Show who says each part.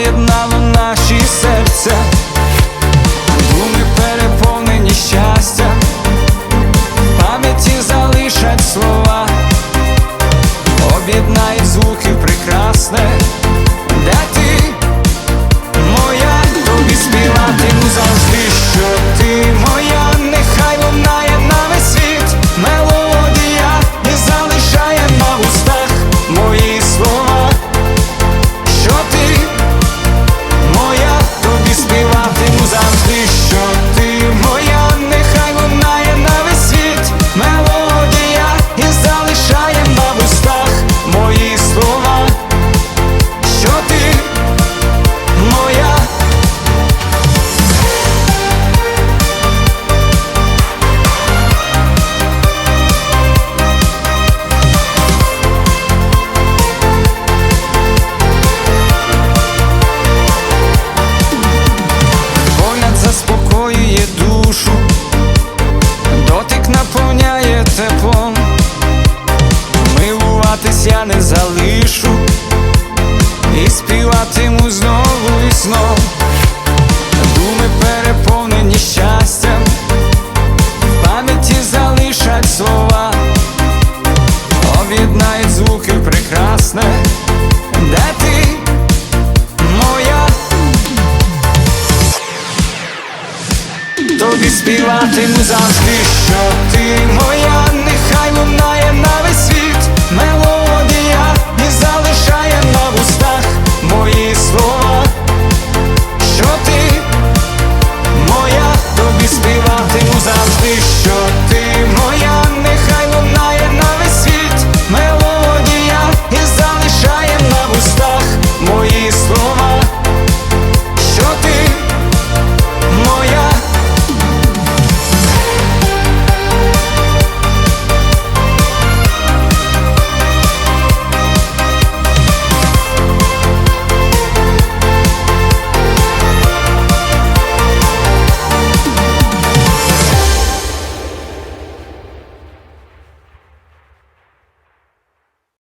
Speaker 1: поєднало наші серця, думи переповнені щастя, в пам'яті залишать слова, об'єднання. об'єднає звуки прекрасне, де ти моя, тобі співатиму завжди, що ти моя.